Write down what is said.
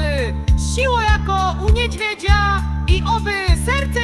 mocy, siła jako u niedźwiedzia i oby serce